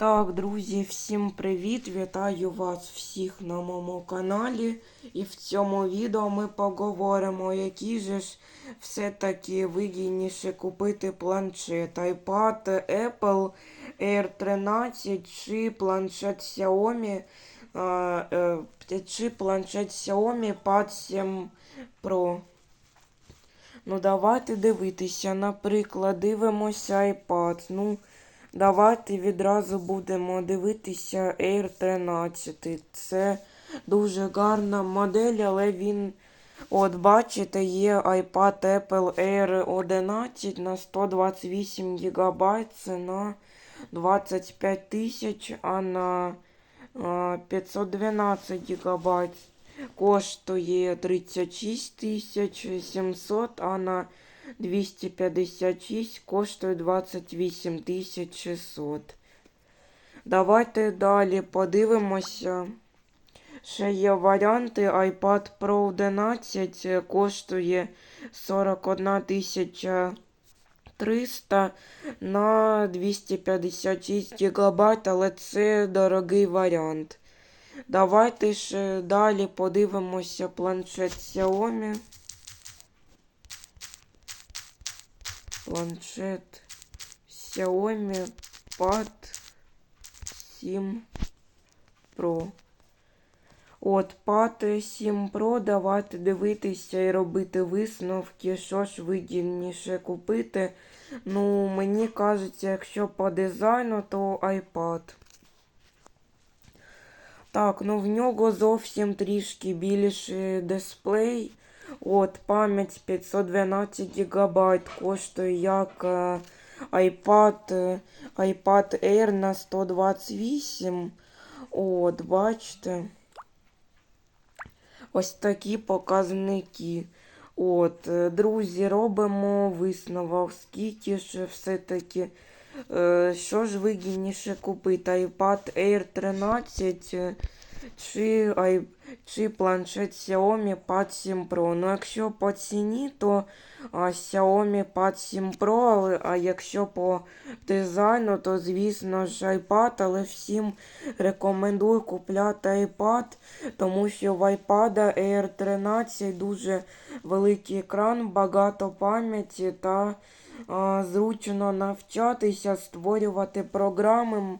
Так, друзі, всім привіт! Вітаю вас всіх на моєму каналі. І в цьому відео ми поговоримо, які же ж все-таки вигідніше купити планшет. iPad Apple Air 13 чи планшет Xiaomi, е, чи планшет Xiaomi Pad 7 Pro. Ну, давайте дивитися. Наприклад, дивимося iPad. Ну, давайте відразу будемо дивитися Air 13. Це дуже гарна модель, але він. От, бачите, є iPad Apple Air 11 на 128 ГБ. Ціна 25 тисяч, а на 512 ГБ коштує 36 тисяч 700, а на 256 коштує 28 600. Давайте далі подивимося. Ще є варіанти. iPad Pro 11 коштує 41 тисяча 300 на 256 ГБ, але це дорогий варіант. Давайте ж далі подивимося планшет Xiaomi. Планшет Xiaomi Pad 7 Pro. От, Pad 7 Pro, давайте дивитися і робити висновки, що ж вигідніше купити. Ну, мені кажеться, якщо по дизайну, то iPad. Так, ну в нього зовсім трішки більший дисплей. От, пам'ять 512 ГБ коштує як е, iPad, е, iPad Air на 128. От, бачите. Ось такі показники. От, е, друзі, робимо висновок, скільки ж все-таки. Е, Що ж вигідніше купити? iPad Air 13 е, чи, ай- чи планшет Xiaomi Pad 7 Pro. Ну, якщо по ціні, то а, Xiaomi Pad 7 Pro, але, а якщо по дизайну, то звісно ж iPad, але всім рекомендую купляти iPad, тому що в iPad Air 13 дуже великий екран, багато пам'яті та зручно навчатися, створювати програми,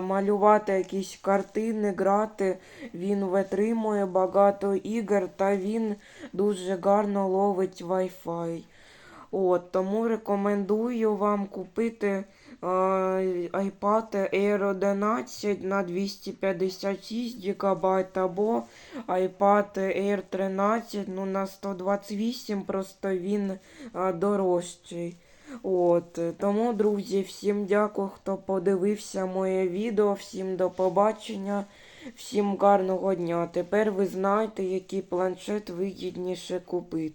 малювати якісь картини, грати. Він витримує багато ігор та він дуже гарно ловить Wi-Fi. От, тому рекомендую вам купити а, iPad Air 11 на 256 ГБ або iPad Air 13 ну, на 128, просто він а, дорожчий. От, тому, друзі, всім дякую, хто подивився моє відео, всім до побачення, всім гарного дня. Тепер ви знаєте, який планшет вигідніше купити.